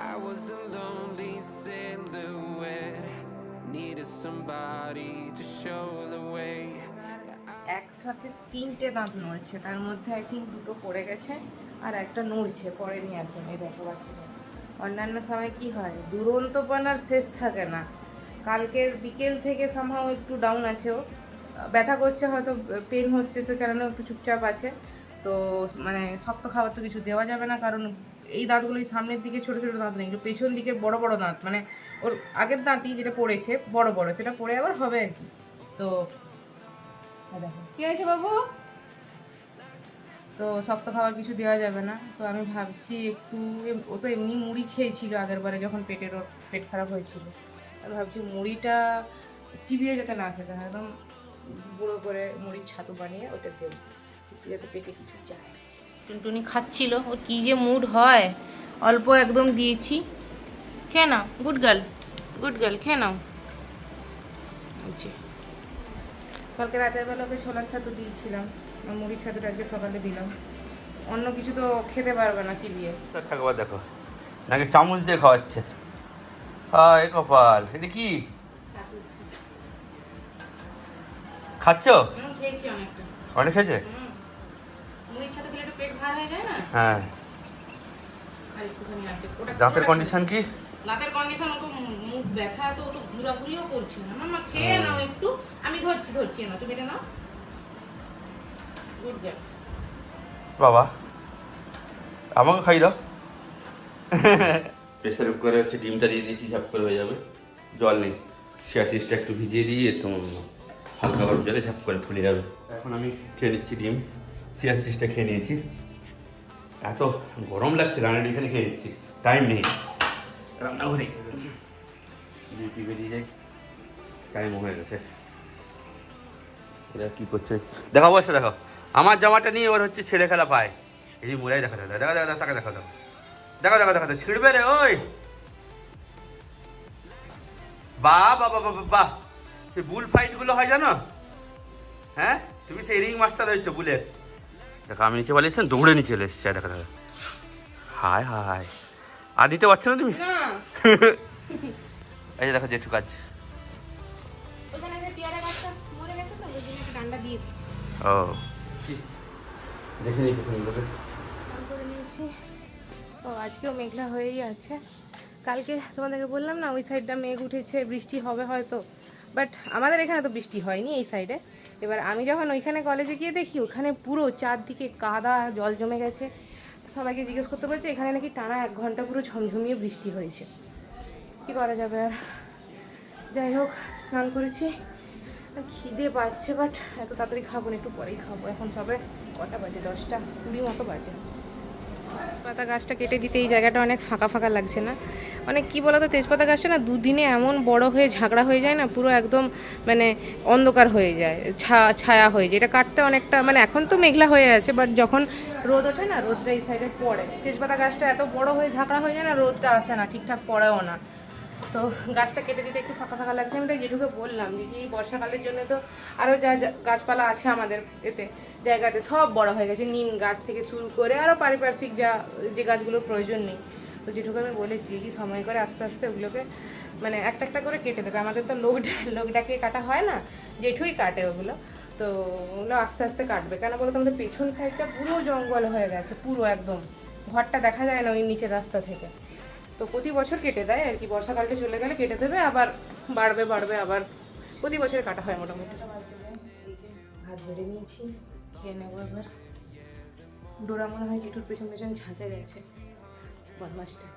I was a lonely silhouette, needed somebody to show the way. একসাথে তিনটে দাঁত নড়ছে তার মধ্যে আই থিঙ্ক দুটো পড়ে গেছে আর একটা নড়ছে পড়েনি এখন এই দেখো অন্যান্য সময় কি হয় দুরন্তপনার শেষ থাকে না। কালকের বিকেল থেকে সামহাও একটু ডাউন আছে ও। ব্যথা করছে হয়তো পেন হচ্ছে সে কারণে একটু চুপচাপ আছে। তো মানে শক্ত খাবার তো কিছু দেওয়া যাবে না কারণ এই দাঁতগুলো সামনের দিকে ছোট ছোট দাঁত নেই পেছন দিকে বড় বড় দাঁত মানে ওর আগের দাঁতই যেটা পড়েছে, বড় বড়, সেটা পড়ে আবার হবে আর কি। তো কি হয়েছে বাবু? তো শক্ত খাবার কিছু দেওয়া যাবে না, তো আমি ভাবছি একটু ও তো এমনি মুড়ি খেয়েছিল আগের বারে যখন পেটের ওর পেট খারাপ হয়েছিল। আমি ভাবছি মুড়িটা চিবিয়ে যাতে না খেতে হয়, একদম গুঁড়ো করে মুড়ির ছাতু বানিয়ে ওটা দেব, যাতে পেটে কিছু যায়। টুনটুনি খাচ্ছিল ওর কী যে মুড হয়। অল্প একদম দিয়েছি। খেয়ে নাও গুড গার্ল গুড গার্ল খেয়ে নাও। কালকে রাতের বেলা ওকে ছোলার ছাতু দিয়েছিলাম মুড়ির ছাতুটা আজকে সকালে দিলাম। অন্য কিছু তো খেতে পারবে না চিবিয়ে। ঠাকুমা দেখো নাকি চামচ দিয়ে খাওয়াচ্ছে? হায় কপাল এটা কি? খাচ্ছ? খেয়েছি অনেকটা। অনেক খেয়েছে? হুম। মুড়ির ছাতু খেলে একটু পেট ভার হয়ে যায় না? হ্যাঁ। আর একটুখানি আছে। ওটা দাঁতের কন্ডিশন কি? দাঁতের কন্ডিশন ওকে মুখ ব্যথা তো ও তো ঘুরাঘুরিও করছে না। মামা খেয়ে নাও একটু। আমি ধরছি ধরছি না তুমি এটা নাও। গুড গার্ল বাবা আমাকে খাই দাও। প্রেসার কুকারে হচ্ছে ডিমটা দিয়ে দিয়েছি ঝাপ করে হয়ে যাবে। জল নেই। শিয়াশিসটা একটু ভিজিয়ে দিয়ে তো হালকা গরম জলে ঝাপ করে ফুলে যাবে। এখন আমি খেয়ে নিচ্ছি ডিম। শিয়াশিসটা খেয়ে নিয়েছি। এত গরম লাগছে রান্নার এখানে খেয়ে নিচ্ছি। টাইম নেই। রান্নাঘরে। ডিউটি বেরিয়ে যাই টাইম হয়ে গেছে। এরা কি করছে? দেখো অবশ্য দেখো আমার জামাটা নিয়ে ওর হচ্ছে ছেলে খেলা পায়। এই মুড়াই দেখা দেখা দেখা দেখা দেখা দেখা দেখো দেখো দেখো দেখো ছিড়বে রে ওই। বা বা বা বা বাহ। সে বুল ফাইটগুলো হয় জানো? হ্যাঁ? তুমি সেই রিং মাস্টার হয়েছো বুলের দেখো আমি নিচে বলেছেন দৌড়ে নিচে চলে এসেছে দেখো দেখো। হায় হায় আর দিতে পারছ না তুমি? এই যে দেখো জেঠু কাজ। ও। দেখে ও আজকেও মেঘলা হয়েই আছে। কালকে তোমাদেরকে বললাম না ওই সাইডটা মেঘ উঠেছে বৃষ্টি হবে হয়তো। বাট আমাদের এখানে তো বৃষ্টি হয়নি এই সাইডে এবার আমি যখন ওইখানে কলেজে গিয়ে দেখি, ওখানে পুরো চারদিকে কাদা, জল জমে গেছে। সবাইকে জিজ্ঞেস করতে পারছে এখানে নাকি টানা এক ঘণ্টা পুরো ঝমঝমিয়ে বৃষ্টি হয়েছে। কী করা যাবে আর? যাই হোক, স্নান করেছি। খিদে পাচ্ছে বাট এত তাড়াতাড়ি খাব না, একটু পরেই খাব। এখন সবে কটা বাজে? দশটা, কুড়ি মতো বাজে। তেজপাতা গাছটা কেটে দিতে এই জায়গাটা অনেক ফাঁকা ফাঁকা লাগছে না। অনেক কি বলতো, তেজপাতা গাছটা না দুদিনে এমন বড় হয়ে ঝাঁকড়া হয়ে যায় না, পুরো একদম মানে অন্ধকার হয়ে যায়, ছা- ছায়া হয়ে যায়। এটা কাটতে অনেকটা মানে এখন তো মেঘলা হয়ে আছে বাট যখন রোদ ওঠে না, রোদটা এই সাইডে পড়ে। তেজপাতা গাছটা এত বড় হয়ে ঝাঁকড়া হয়ে যায় না, রোদটা আসে না ঠিকঠাক পড়েও না। তো গাছটা কেটে দিতে একটু ফাঁকা ফাঁকা লাগছে। আমি তাই জেঠুকে বললাম যে কি বর্ষাকালের জন্য তো আরও যা গাছপালা আছে আমাদের এতে, জায়গাতে সব বড় হয়ে গেছে। নিম গাছ থেকে শুরু করে আরও পারিপার্শ্বিক যা, যে গাছগুলোর প্রয়োজন নেই। তো জেঠুকে আমি বলেছি কি সময় করে আস্তে আস্তে ওগুলোকে মানে একটা একটা করে কেটে দেবে। আমাদের তো লোক লোক ডাকিয়ে কাটা হয় না, জেঠুই কাটে ওগুলো। তো ওগুলো আস্তে আস্তে কাটবে। কেন বলতো আমাদের পেছন সাইডটা পুরো জঙ্গল হয়ে গেছে, পুরো একদম। ঘরটা দেখা যায় না ওই নিচের রাস্তা থেকে। তো প্রতি বছর কেটে দেয় আর কি। বর্ষাকালটা চলে গেলে কেটে দেবে আবার বাড়বে বাড়বে আবার প্রতি বছর কাটা হয় মোটামুটি। ভাত বেড়ে নিয়েছি খেয়ে নেব এবার। ডোরা মনে হয় জেঠুর পেছন পেছন ছাতে গেছে বদমাসটা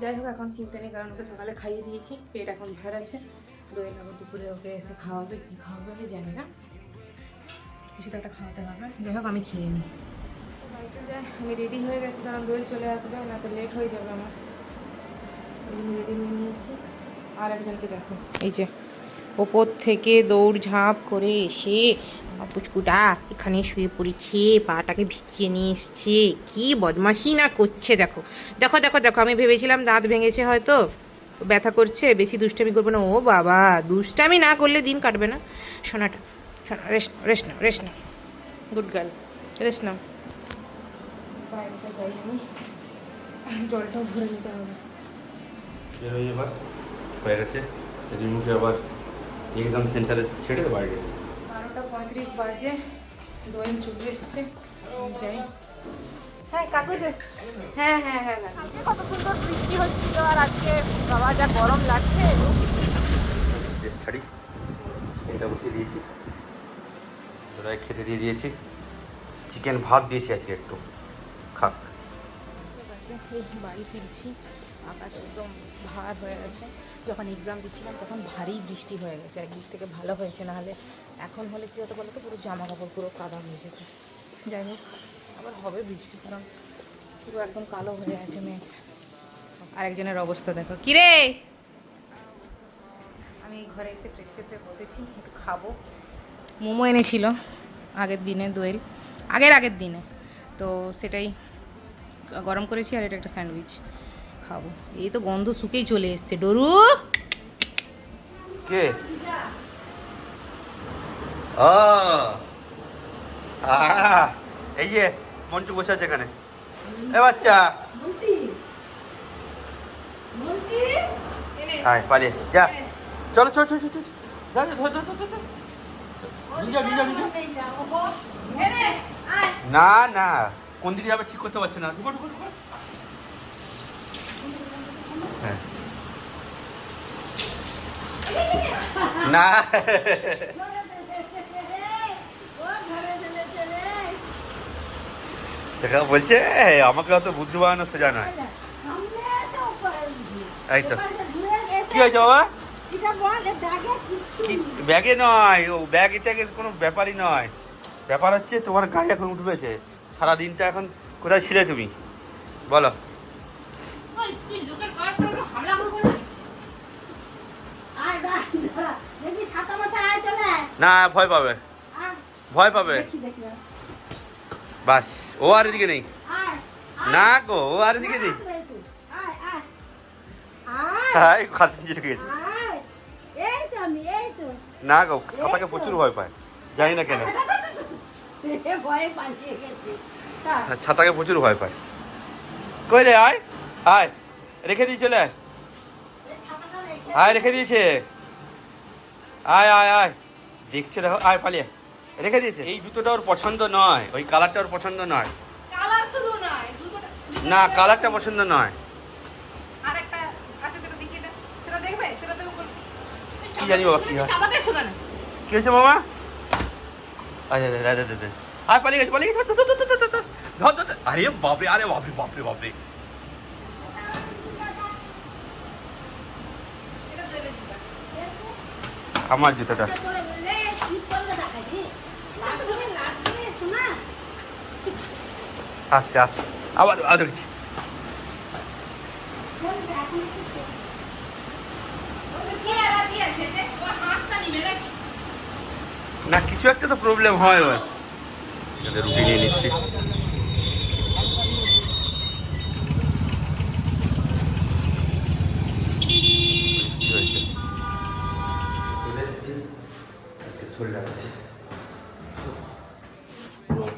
যাই হোক এখন চিন্তা নেই কারণ ওকে সকালে খাইয়ে দিয়েছি পেট এখন ভার আছে। দোয়েল আবার দুপুরে ওকে এসে খাওয়াবে কী খাওয়াবে আমি জানি না। কিছু তো একটা খাওয়াতে হবে। যাই হোক আমি খেয়ে নিই। আমি রেডি হয়ে গেছি কারণ দোয়েল চলে আসবে না তো লেট হয়ে যাবে আমার। আর একজনকে দেখো। এই যে ওপর থেকে দৌড় ঝাঁপ করে এসে পুচকুটা এখানে শুয়ে পড়েছে পাটাকে ভিজিয়ে নিয়ে এসছে। কি বদমাশি না করছে দেখো। দেখো দেখো দেখো আমি ভেবেছিলাম দাঁত ভেঙেছে হয়তো। ব্যথা করছে বেশি দুষ্টামি করবে না। ও বাবা দুষ্টামি না করলে দিন কাটবে না। সোনাটা সোনা রেস্ট রেস্ট নাও রেস্ট নাও। গুড গার্ল রেস্ট নাও। জলটাও ভরে নিতে হবে। বেরোই এবার হয়ে গেছে রিমুকে আবার এক্সাম সেন্টারে ছেড়ে দেবো বাড়ি বারোটা পঁয়ত্রিশ বাজে দোয়েল চলে এসছে। যাই। হ্যাঁ কাগজ হ্যাঁ হ্যাঁ হ্যাঁ হ্যাঁ। কত সুন্দর বৃষ্টি হচ্ছিল আর আজকে বাবা যা গরম লাগছে। ছাড়ি এটা বসিয়ে দিয়েছি। খেতে দিয়ে দিয়েছি। চিকেন ভাত দিয়েছি আজকে একটু। খাক। ঠিক আছে বাড়ি ফিরছি। আকাশ একদম ভার হয়ে গেছে। যখন এক্সাম দিচ্ছিলাম, তখন ভারী বৃষ্টি হয়ে গেছে। একদিক থেকে ভালো হয়েছে নাহলে এখন হলে কী হতো বলো তো পুরো জামা কাপড় পুরো কাদা হয়ে যেত। যাই হোক, আবার হবে বৃষ্টি, কারণ পুরো একদম কালো হয়ে আছে মেঘ। আরেকজনের অবস্থা দেখো। কিরে? আমি ঘরে এসে ফ্রেশ ট্রেসে বসেছি, একটু খাব। মোমো এনেছিল আগের দিনে দোয়েল, আগের আগের দিনে। তো সেটাই গরম করেছি আর এটা একটা স্যান্ডউইচ। খাব। এই তো গন্ধ শুকেই চলে এসছে। ডরু! কে? এই যে মন্টু বসে আছে এখানে। এ বাচ্চা! হাই পালিয়ে। যা। চলো চলো চলো। যা যা ধর ধর ধর। না না। কোন দিকে যাবে ঠিক করতে পারছে না। ঢুকো ঢুকো ঢুকো। হ্যাঁ। না। দেখা বলছে আমাকে অত বুদ্ধি বানানো সোজা নয়। এই তো। কি হয়েছে বাবা? ব্যাগে নয় ও ব্যাগ এটাকে কোনো ব্যাপারই নয়। ব্যাপার হচ্ছে তোমার গাড়ি এখন উঠবেছে সারা দিনটা এখন কোথায় ছিলে তুমি? বলো। না ভয় পাবে। ভয় পাবে। বাস ও আর এদিকে নেই। না গো ও আর এদিকে নেই। ঢুকে গেছে। না গো ছাতাকে প্রচুর ভয় পায়। জানি না কেন। ছাতাকে প্রচুর ভয় পায়। কই রে আয় আয় রেখে দিয়ে চলে। আয় রেখে দিয়েছে। আয় আয় আয়। দেখছে দেখো আয় পালিয়ে। রেখে দিয়েছে। এই জুতোটা ওর পছন্দ নয় ওই কালারটা ওর পছন্দ নয়। না কালারটা পছন্দ নয়। কি জানি বাবা কি হয়? কি হয়েছে মামা? আচ্ছা আচ্ছা আচ্ছা আয় পালিয়ে গেছে পালিয়ে গেছে। ধর ধর। আরে বাপরে আরে বাপরে বাপরে বাপরে। আমার জুতোটা। আস্তে আস্তে। আবার আবার দেখছি না কিছু একটা তো প্রবলেম হয় ওর। রুটি নিয়ে নিচ্ছি বৃষ্টি হয়েছে চলে এসেছি আজকে শরীর আছে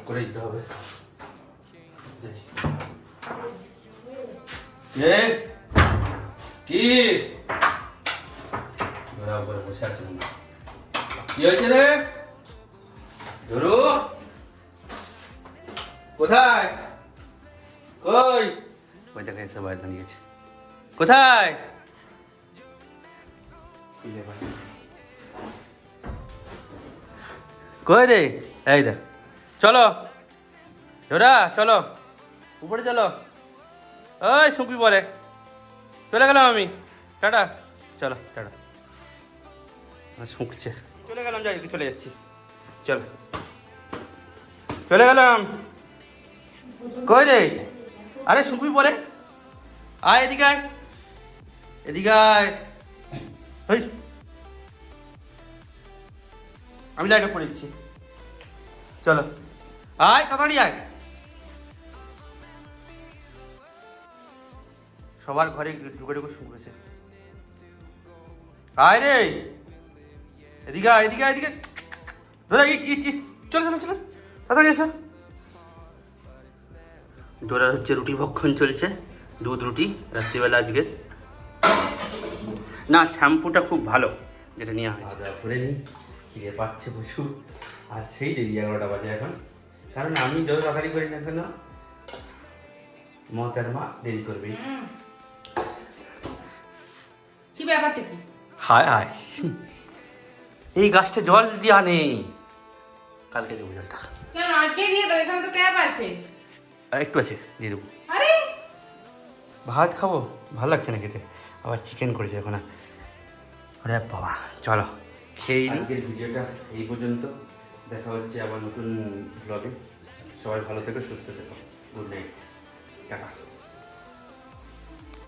করে দিতে হবে। কি? ঘোরা উপরে বসে আছে কি হয়েছে রে? ধরু। কোথায়? কই? ওই দেখে এসে বাইরে দাঁড়িয়েছে কোথায়। কই রে? এই দেখ। চলো। ধরা চলো। উপরে চলো। ওই শুকবি পরে। চলে গেলাম আমি। টাটা। চলো, টাটা। শুঁকছে। চলে গেলাম, যাই চলে যাচ্ছি। চলো। চলে গেলাম। কই রে? আরে, শুকবি পরে। আয়, এদিকে আয়। এদিকে আয়। হেই। আমি লাইট করে দিচ্ছি। চলো। আয় তাড়াতাড়ি আয়। সবার ঘরে ঢুকে ঢুকে শুনেছে আয় রে। এদিকে আয় এদিকে এদিকে। ধরে ইট ইট ইট। চলো চলো চলো। তাড়াতাড়ি এসো। ডোরার হচ্ছে রুটি ভক্ষণ চলছে। দুধ রুটি রাত্রিবেলা আজকে। না শ্যাম্পুটা খুব ভালো। যেটা নেওয়া হয়েছে। নিই। খিদে পাচ্ছে প্রচুর আর সেই দেরি এগারোটা বাজে এখন। কারণ আমি যত তাড়াতাড়ি করি না কেন মতের মা দেরি করবে। কি ব্যাপারটা কি হায় হায়। এই গাছটা জল দেওয়া নেই। কালকে দেবো জলটা। কেন? আজকেই দিয়ে দাও এখানে তো ট্যাপ আছে। একটু আছে দিয়ে দেবো। আরে! ভাত খাব? ভালো লাগছে না খেতে। আবার চিকেন করেছে এখন। আরে বাবা চলো। খেয়ে আজকের ভিডিওটা এই পর্যন্ত। দেখা হচ্ছে আবার নতুন ব্লগে সবাই ভালো থেকো, সুস্থ থেকো। Good night tata.